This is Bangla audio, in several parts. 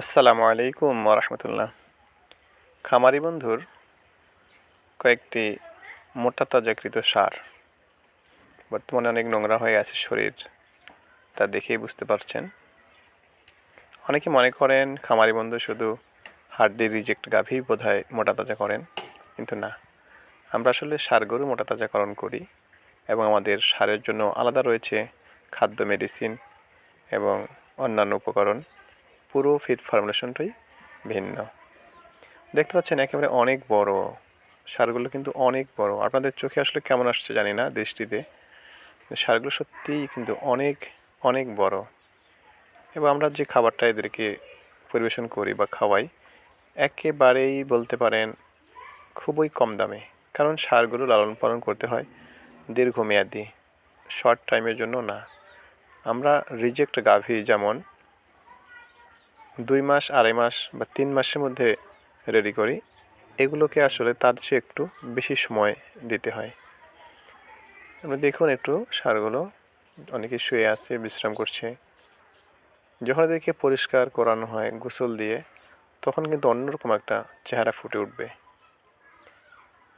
আসসালামু আলাইকুম রহমতুল্লাহ খামারি বন্ধুর কয়েকটি মোটা তাজাকৃত সার। বর্তমানে অনেক নোংরা হয়ে আছে শরীর, তা দেখেই বুঝতে পারছেন। অনেকে মনে করেন খামারি বন্ধু শুধু হাড্ডি রিজেক্ট গাভী বোধহয় মোটা তাজা করেন, কিন্তু না। আমরা আসলে সার গরু মোটা তাজাকরণ করি এবং আমাদের সারের জন্য আলাদা রয়েছে খাদ্য মেডিসিন এবং অন্যান্য উপকরণ। পুরো ফিড ফর্মুলেশনটাই ভিন্ন। দেখতে পাচ্ছেন একেবারে অনেক বড়। সারগুলো কিন্তু অনেক বড়। আপনাদের চোখে আসলে কেমন আসছে জানি না দৃষ্টিতে। সারগুলো সত্যিই কিন্তু অনেক অনেক বড়। এবং আমরা যে খাবারটা এদেরকে পরিবেশন করি বা খাওয়াই, একেবারেই বলতে পারেন খুবই কম দামে। কারণ সারগুলো লালন পালন করতে হয় দীর্ঘমেয়াদি। শর্ট টাইমের জন্য না। আমরা রিজেক্ট গাভী যেমন দুই মাস, আড়াই মাস বা তিন মাসের মধ্যে রেডি করি। এগুলোকে আসলে তার চেয়ে একটু বেশি সময় দিতে হয়। আপনি দেখুন একটু সারগুলো, অনেকে শুয়ে আছে, বিশ্রাম করছে। যখন এদেরকে পরিষ্কার করানো হয়, গোসল দিয়ে, তখন কিন্তু অন্যরকম একটা চেহারা ফুটে উঠবে।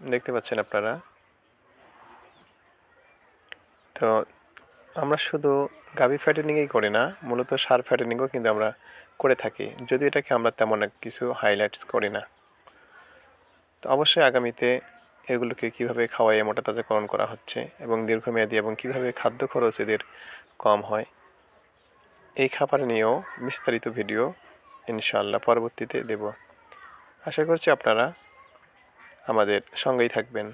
দেখতে পাচ্ছেন আপনারা? তো আমরা শুধু গাভি ফ্যাটেনিংই করি না, মূলত সার ফ্যাটেনিংও কিন্তু আমরা করে থাকি যদি এটাকে আমরা তেমন কিছু হাইলাইটস করি না। তো অবশ্যই আগামীতে এগুলোকে কীভাবে খাওয়াই, মোটা তাজাকরণ করা হচ্ছে এবং দীর্ঘমেয়াদী এবং কীভাবে খাদ্য খরচ এদের কম হয়, এই খাবার নিয়েও বিস্তারিত ভিডিও ইনশাল্লাহ পরবর্তীতে দেব। আশা করছি আপনারা আমাদের সঙ্গেই থাকবেন।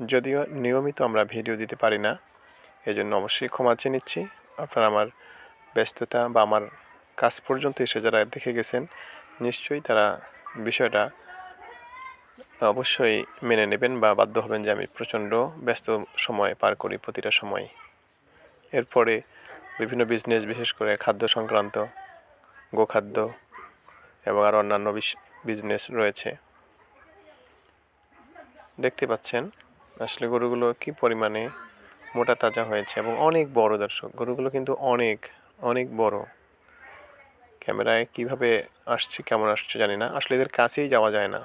যদিও নিয়মিত আমরা ভিডিও দিতে পারি না এজন্য অবশ্যই ক্ষমা চেয়ে নিচ্ছি। আপনারা আমার ব্যস্ততা বা আমার কাজ পর্যন্ত এসে যারা দেখে গেছেন, নিশ্চয়ই তারা বিষয়টা অবশ্যই মেনে নেবেন বা বাধ্য হবেন যে আমি প্রচণ্ড ব্যস্ত সময় পার করি প্রতিটা সময়। এরপরে বিভিন্ন বিজনেস বিশেষ করে খাদ্য সংক্রান্ত, গোখাদ্য এবং আর অন্যান্য বিজনেস রয়েছে। দেখতে পাচ্ছেন, আসলে গরুগুলো কি পরিমাণে মোটা তাজা হয়েছে এবং অনেক বড় দর্শক। গরুগুলো কিন্তু অনেক অনেক বড়। ক্যামেরায় কীভাবে আসছে, কেমন আসছে জানি না। আসলে এদের কাছেই যাওয়া যায় না।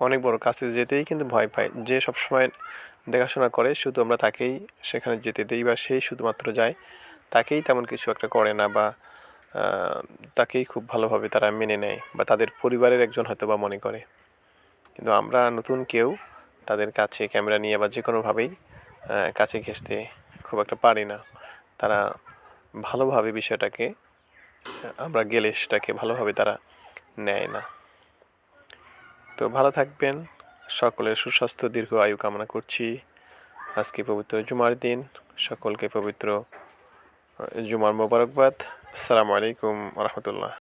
অনেক বড় কাছে যেতেই কিন্তু ভয় পায়। যে সবসময় দেখাশোনা করে, শুধু আমরা তাকেই সেখানে যেতে দিই বা সেই শুধুমাত্র যায়, তাকেই তেমন কিছু একটা করে না বা তাকেই খুব ভালোভাবে তারা মেনে নেয় বা তাদের পরিবারের একজন হয়তো বা মনে করে। কিন্তু আমরা নতুন কেউ, তাদের কাছে ক্যামেরা নিয়ে বা যে কোনোভাবেই কাছে ঘেঁষতে খুব একটা পারি না। তারা ভালোভাবে বিষয়টাকে, আমরা গেলে সেটাকে ভালোভাবে তারা নেয় না। তো ভালো থাকবেন, সকলের সুস্বাস্থ্য, দীর্ঘ আয়ু কামনা করছি। আজকে পবিত্র জুমার দিন, সকলকে পবিত্র জুমার মোবারকবাদ। আসসালামু আলাইকুম রহমতুল্লাহ।